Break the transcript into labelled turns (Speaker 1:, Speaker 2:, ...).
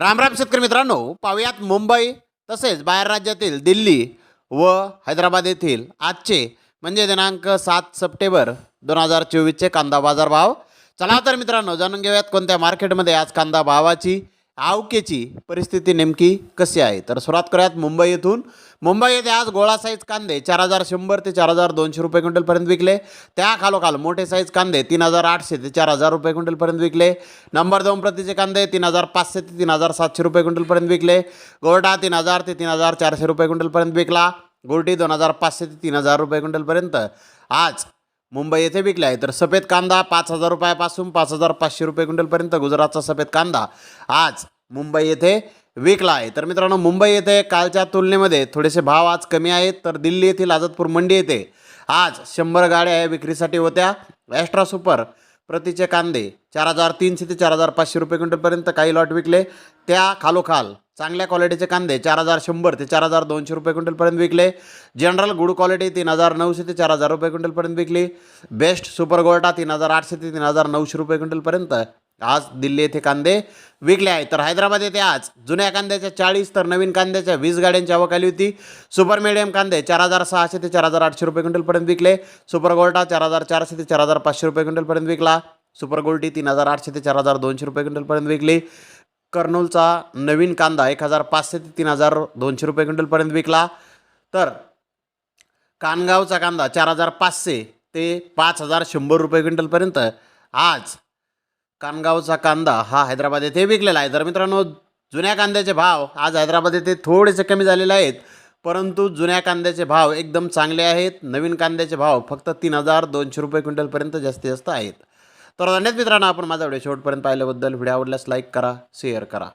Speaker 1: रामराम शेतकरी मित्रांनो पाहुयात मुंबई तसेच बाहेर राज्यातील दिल्ली व हैदराबाद येथील आजचे म्हणजे दिनांक सात सप्टेंबर दोन हजार चोवीसचे कांदा बाजार भाव. चला तर मित्रांनो जाणून घेऊयात कोणत्या मार्केटमध्ये आज कांदा भावाची आवकेची परिस्थिती नेमकी कशी आहे? तर सुरुवात करूयात मुंबई येथून. मुंबई येथे आज गोळा साईज कांदे चार हजार शंभर ते चार हजार दोनशे रुपये क्विंटलपर्यंत विकले. त्या खालोखाल मोठे साईज कांदे तीन हजार आठशे ते चार हजार रुपये क्विंटलपर्यंत विकले. नंबर दोन प्रतीचे कांदे तीन हजार पाचशे ते तीन हजार सातशे रुपये क्विंटलपर्यंत विकले. गोरडा तीन हजार ते तीन हजार चारशे रुपये क्विंटलपर्यंत विकला. गोरटी दोन हजार पाचशे ते तीन हजार रुपये क्विंटलपर्यंत. आज मुंबई येथे विकले आहे. तर सफेद कांदा पाच हजार रुपयापासून पाच हजार पाचशे रुपये क्विंटलपर्यंत गुजरातचा सफेद कांदा. आज मुंबई येथे विकला आहे. तर मित्रांनो मुंबई येथे कालच्या तुलनेमध्ये थोडेसे भाव आज कमी आहेत. तर दिल्ली येथील आझादपूर मंडी येथे आज शंभर गाड्या विक्रीसाठी होत्या. ॲस्ट्रा सुपर प्रतीचे कांदे चार हजार तीनशे ते चार हजार पाचशे रुपये क्विंटलपर्यंत काही लॉट विकले. त्या खालोखाल चांगल्या क्वालिटीचे कांदे चार हजार शंभर ते चार हजार दोनशे रुपये क्विंटलपर्यंत विकले. जनरल गुड क्वालिटी तीन हजार नऊशे ते चार हजार रुपये क्विंटलपर्यंत विकली. बेस्ट सुपर गोल्टा तीन हजार आठशे ते तीन हजार नऊशे रुपये क्विंटलपर्यंत आज दिल्ली येथे कांदे विकले आहेत. तर हैदराबाद येथे आज जुन्या कांद्याच्या चाळीस तर नवीन कांद्याच्या वीस गाड्यांची आवक आली होती. सुपर मिडियम कांदे चार हजार सहाशे ते चार हजार आठशे रुपये क्विंटलपर्यंत विकले. सुपर गोल्टा चार हजार चारशे ते चार हजार पाचशे रुपये क्विंटलपर्यंत विकला. सुपर गोल्टी तीन हजार आठशे ते चार हजार दोनशे रुपये क्विंटलपर्यंत विकली. कर्नूलचा नवीन कांदा एक हजार पाचशे ते तीन हजार दोनशे रुपये क्विंटलपर्यंत विकला. तर कानगावचा कांदा चार हजार पाचशे ते पाच हजार शंभर रुपये क्विंटलपर्यंत आज कानगावचा कांदा हा हैदराबाद येथे विकलेला आहे. तर मित्रांनो जुन्या कांद्याचे भाव आज हैदराबाद येथे थोडेसे कमी झालेले आहेत. परंतु जुन्या कांद्याचे भाव एकदम चांगले आहेत. नवीन कांद्याचे भाव फक्त तीन हजार दोनशे रुपये क्विंटलपर्यंत जास्तीत जास्त आहेत. तर धन्यवाद मित्रांनो आपण माझा व्हिडिओ शेवटपर्यंत पाहिल्याबद्दल. व्हिडिओ आवडल्यास लाईक करा शेअर करा.